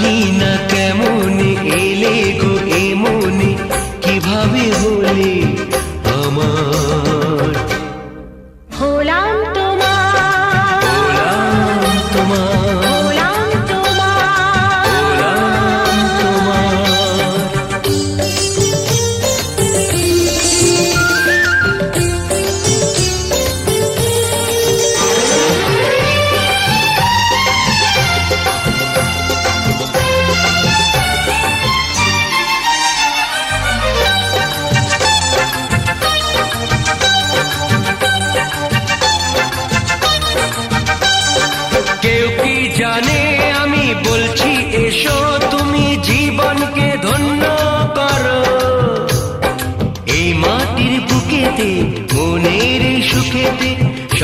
জানি না কেমন এলে গো এমনি কীভাবে হলে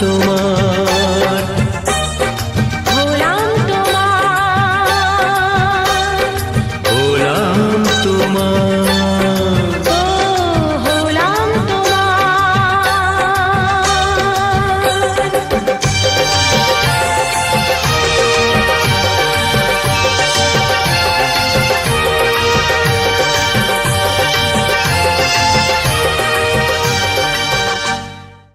তোমার